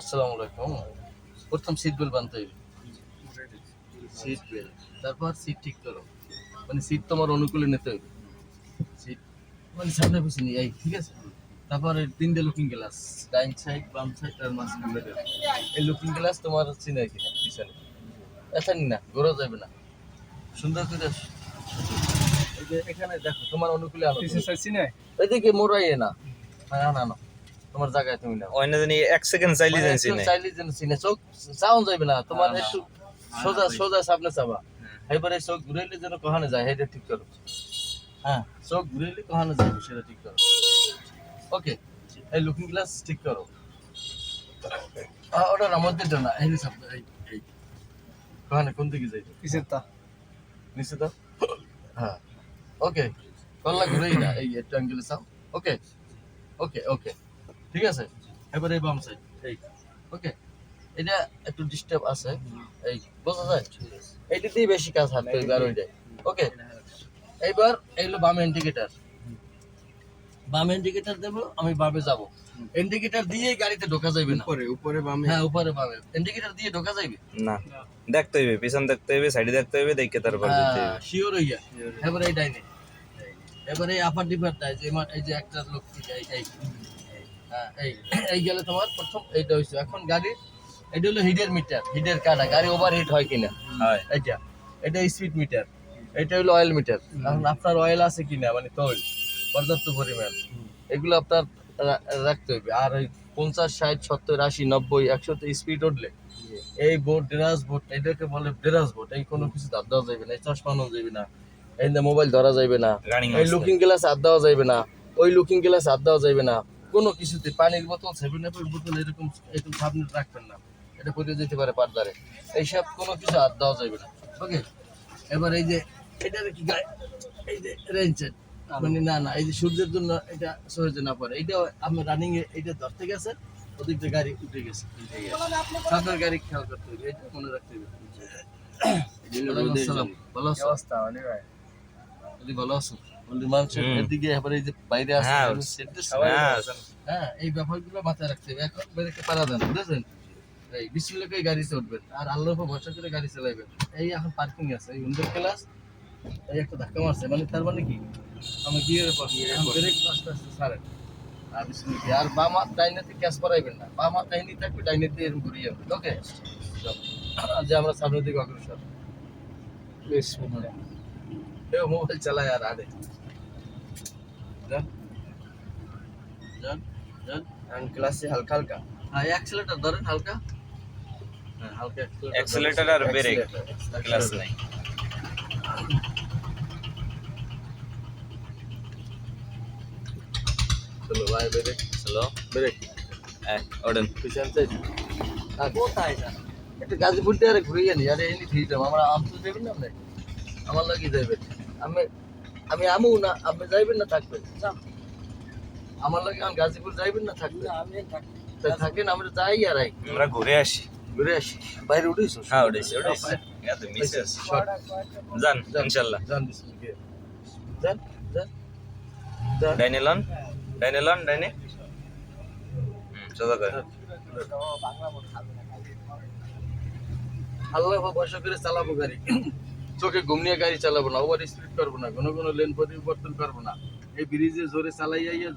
আসসালামু আলাইকুম। প্রথম সিট বেল্ট বানতে হবে। সিট বেল্ট তারপর সিট ঠিক করো। মানে সিট তোমার অনুকূলে নিতে হবে। সিট মানে সামনে পিছনে এই ঠিক আছে? তারপরে তিনটে লুকিং গ্লাস ডাইন সাইড বাম সাইড আর মাঝখানে এই লুকিং গ্লাস তোমার চিনে কিনা পিছনে। এখানে না ঘোরা যাবে না। সুন্দর করে এখানে দেখো তোমার অনুকূলে আলো। পিছনে চাইছি না এদিকে মোড়াইয়ে না। না না না। তোমার জায়গায় তুমি না অন্য জানি এক সেকেন্ড চাইলে জানছি না চাইলে যেন চিনে। চোখ চাউন যাইবে না তোমার একটু সোজা সোজা সামনে চাবা। এবারে চোখ ঘুরাইলে যেন কহানে যায় সেটা ঠিক করো। হ্যাঁ চোখ ঘুরাইলে কহানে যাবে সেটা ঠিক করো। ওকে এই লুকিং গ্লাস ঠিক করো। আহ, ওটার মধ্যে না এই শব্দ এই কহানে কোন দিকে যাইবে পিছের তা নিচে দাও হ্যাঁ। ওকে কল্লা ঘুরেই না এই একটু অ্যাঙ্গেলে চাও। ওকে ওকে ওকে। ঠিক আছে? এবার এই বাম সাইড এই। ওকে এটা একটু ডিস্টার্ব আছে। এই বোঝা যায় এইটা দিয়ে বেশি কাজ হাত করবে আর ওইটাই ওকে এইবার এইগুলো বাম ইন্ডিকেটার বাম ইন্ডিকেটার দেবো আমি বামে যাব। ইন্ডিকেটার দিয়ে গাড়িতে ঢোকা যাবে না। উপরে উপরে বামে। হ্যাঁ উপরে বামে। ইন্ডিকেটার দিয়ে ঢোকা যাবে না দেখতে হইবে পিছন দেখতে হইবে সাইডে দেখতে হইবে দেখে তারপর যেতে হ্যাঁ হইবে শিওর হইয়া এবারে এই ডাইনে। এবারে এই আপার ডিপারটা যে আমার এই যে একটা লোক থেকে এই। এই হ্যাঁ, এই গেলে তোমার প্রথম এইটা হইছে। এখন গাড়ি এটা হলো হিডের মিটার হিডের কাটা। গাড়ি ওভার হিট হয় কিনা? হয়। এটা এটা স্পিড মিটার এটা হলো অয়েল মিটার এখন আপনার অয়েল আছে কিনা? মানে তৈল পর্যাপ্ত পরিমাণ। এগুলো আপনার রাখতে হবে আর ওই পঞ্চাশ ষাট সত্তর আশি নব্বই একশোতে স্পিড উঠলে এই বোট ডেরাস বোট এটাকে বলে ডেরাস বোট এই কোনো কিছু হাত দেওয়া যাবে না। এই চশমা নেওয়া যাবে না। এই মোবাইল ধরা যাবে না। এই লুকিং গ্লাস হাত দেওয়া যাবে না। ওই লুকিং গ্লাস হাত দেওয়া যাবে না। কোনো কিছুতে পানির বোতল সেভেন আপের বোতল এরকম এরকম সামনে রাখবেন না। এটা পড়ে যেতে পারে পারদারে এইসব কোনো কিছু হাত দেওয়া যাবে না। ওকে এবার এই যে এটা কি গায়ে? এই যে রেঞ্চের মানে না না এই যে সূর্যের জন্য এটা সহজে না পড়ে। এটা আমি রানিং এ এটা ধরতে গেছে ওদিক দিয়ে গাড়ি উঠে গেছে সামনের গাড়ি খেয়াল করতে হবে এটা মনে রাখতে হবে। ভালো আছো? ভালো আছো? বলি মানুষের। এদিকে এবার এই যে বাইরে আছে হ্যাঁ। হ্যাঁ এই ব্যাপারগুলো মাথায় রাখতে হবে। এখন বেরোতে পারা দেন বুঝেছেন? এই বিশ্বলোকে গাড়িতে উঠবেন আর আল্লাহর ভরসা করে গাড়ি চালাইবেন। এই এখন পার্কিং আছে এই উন্ডের ক্লাস এই একটা ধাক্কা মারছে। মানে তার মানে কি? আমি গিয়ারে পাচ্ছি ব্রেক আস্তে আস্তে ছাড়েন। আর বিশ্বলোকে আর বাম হাত ডাইনেতে ক্যাশ করাইবেন না। বাম হাত ডাইনি থাকবে ডাইনেতে এরকম ঘুরিয়ে যাবে ওকে যে আমরা সামনের দিকে অগ্রসর। মোবাইল চালায় আর আরে। যান আমি ক্লাসে হালকা হালকা। হ্যাঁ অ্যাক্সিলেটর ধরেন হালকা। হ্যাঁ হালকা অ্যাক্সিলেটর আর ব্রেক ক্লাস নাই। চলো ভাই ব্রেক চলো ব্রেক হ্যাঁ ওডেন পিছন সাইড আর কোথায় একটু গাজীপুর দিয়ে আরে ঘুরিয়ে আরে এনি ঠিক আমরা আম তো যাবেন না আমার লাগি যাইবেন আমি আমি আমু না আপনি যাইবেন না থাকবেন। আমার লাগে আমি গাজীপুর যাইবেন না থাকবেন। আমি থাকেন আমরা যাই আর আই। আমরা ঘুরে আসি। ঘুরে আসি। বাইরে উঠেছ? হ্যাঁ এত মিসেস শর্ট। যান ইনশাআল্লাহ যান যান যান যান। ডাইনে লন ডাইনে লন ডাইনে। সোজা করে। আল্লাহ ভরসা করে চালাবো গাড়ি। চোখে ঘুম নিয়ে গাড়ি চালাবো না ওভার স্পিড করব না কোনো কোনো লেন পরিবর্তন করব না। এই ব্রিজে জোরে চালাই আইয়া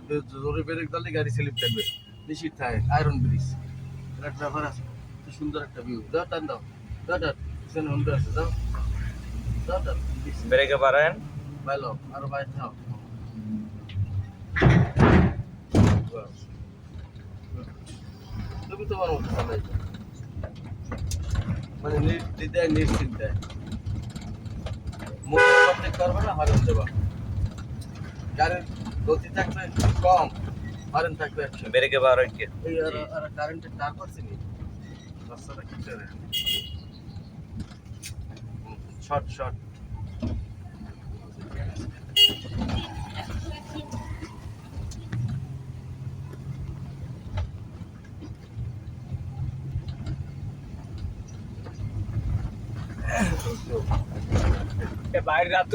জোরে ব্রেক দিলে গাড়ি স্লিপ থাকবে নিশ্চিত থাকে আয়রন ব্রিজ একটা ব্যাপার আছে সুন্দর একটা ভিউ দাও টান দাও। দাও টান পিছনে হুন্ডা আছে দাও। দাও টান ব্রেকে পারেন ভালো আরও বাইরে থাও তুমি তোমার মতো চালাই মানে নির্দ্বিধায় নিশ্চিন্তায়। মুখ করতে না দেবা। গাড়ির গতি থাকবে কম হরেন থাকবে ব্রেকে পারেন কে এই আর আর কারেন্টের তার করছে নি। রাস্তাটা কি করে শর্ট শর্ট। বাইরে রাত